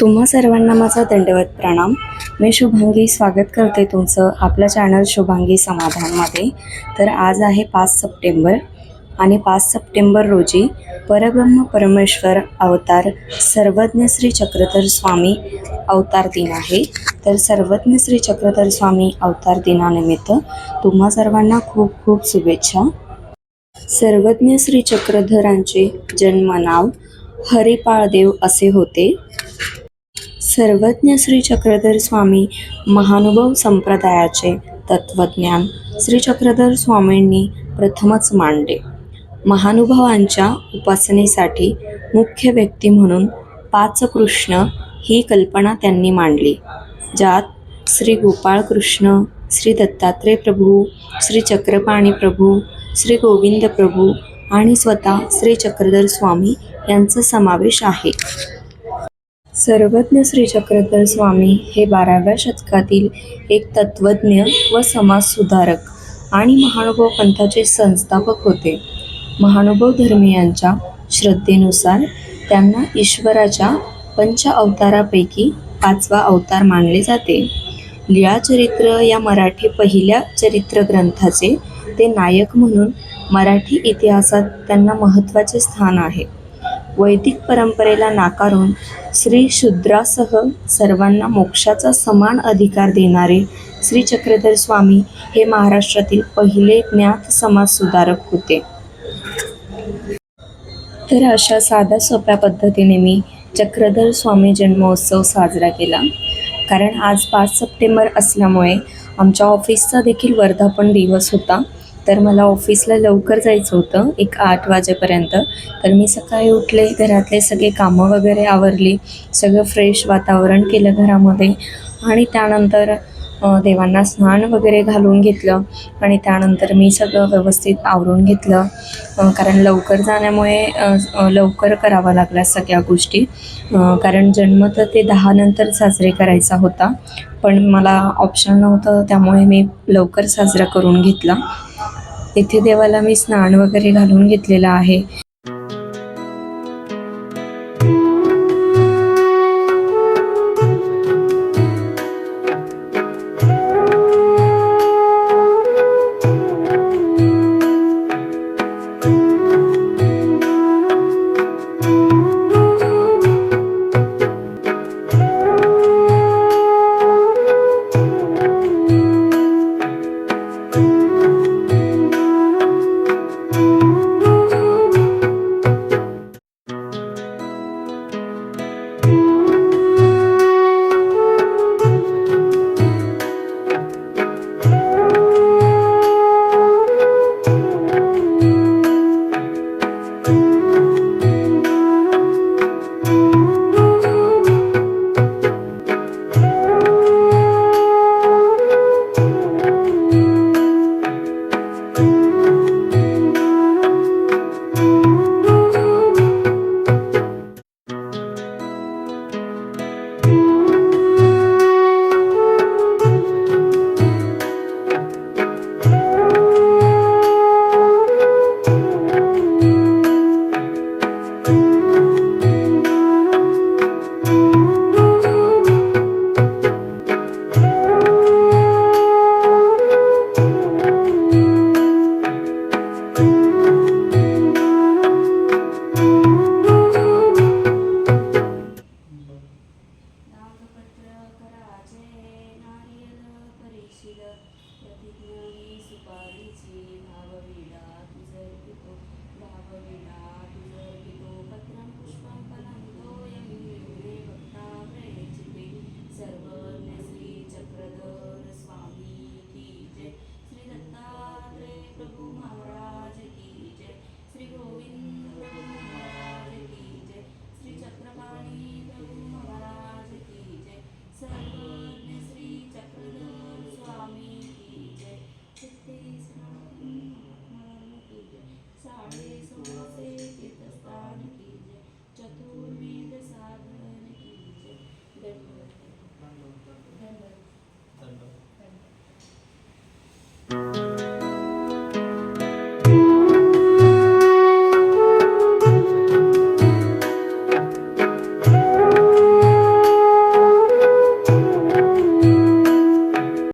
तुम्हा सर्वांना माझा दंडवत प्रणाम. मी शुभांगी स्वागत करते तुमचं आपलं चॅनल शुभांगी समाधानमध्ये. तर आज आहे पाच सप्टेंबर आणि पाच सप्टेंबर रोजी परब्रह्म परमेश्वर अवतार सर्वज्ञ श्री चक्रधर स्वामी अवतार दिन आहे. तर सर्वज्ञ श्री चक्रधर स्वामी अवतार दिनानिमित्त तुम्हा सर्वांना खूप खूप शुभेच्छा. सर्वज्ञ श्री चक्रधरांचे जन्मनाव हरिपाळदेव असे होते. सर्वज्ञ श्री चक्रधर स्वामी महानुभव संप्रदायाचे तत्वज्ञान. श्री चक्रधर स्वामींनी प्रथमच मांडले. महानुभावांच्या उपासनेसाठी मुख्य व्यक्ती म्हणून पाच कृष्ण ही कल्पना त्यांनी मांडली ज्यात श्री गोपाळकृष्ण श्री दत्तात्रय प्रभू श्री चक्रपाणी प्रभू श्री गोविंद प्रभू आणि स्वतः श्री चक्रधर स्वामी यांचा समावेश आहे. सर्वज्ञ श्री चक्रधर स्वामी हे बाराव्या शतकातील एक तत्त्वज्ञ व समाजसुधारक आणि महानुभव पंथाचे संस्थापक होते. महानुभव धर्मीयांच्या श्रद्धेनुसार त्यांना ईश्वराच्या पंच अवतारापैकी पाचवा अवतार मानले जाते. लिळाचरित्र या मराठी पहिल्या चरित्र ग्रंथाचे ते नायक म्हणून मराठी इतिहासात त्यांना महत्त्वाचे स्थान आहे. वैदिक परंपरेला नाकारून श्री शूद्रासह सर्वांना मोक्षाचा समान अधिकार देणारे श्री चक्रधर स्वामी हे महाराष्ट्रातील पहिले ज्ञात समाजसुधारक होते. तर अशा साध्या सोप्या पद्धतीने मी चक्रधर स्वामी जन्मोत्सव साजरा केला. कारण आज पाच सप्टेंबर असल्यामुळे आमच्या ऑफिसचा देखील वर्धापन दिवस होता. तर मला ऑफिसला लवकर जायचं होतं एक आठ वाजेपर्यंत. तर मी सकाळी उठले घरातले सगळे कामं वगैरे आवरली सगळं फ्रेश वातावरण केलं घरामध्ये. आणि त्यानंतर देवांना स्नान वगैरे घालून घेतलं आणि त्यानंतर मी सगळं व्यवस्थित आवरून घेतलं. कारण लवकर जाण्यामुळे लवकर करावा लागला सगळ्या गोष्टी. कारण जन्म तर ते दहा नंतर साजरे करायचा होता पण मला ऑप्शन नव्हतं त्यामुळे मी लवकर साजरा करून घेतला. इथे देवाला मी स्नान वगैरे घालून घेतलेलं आहे.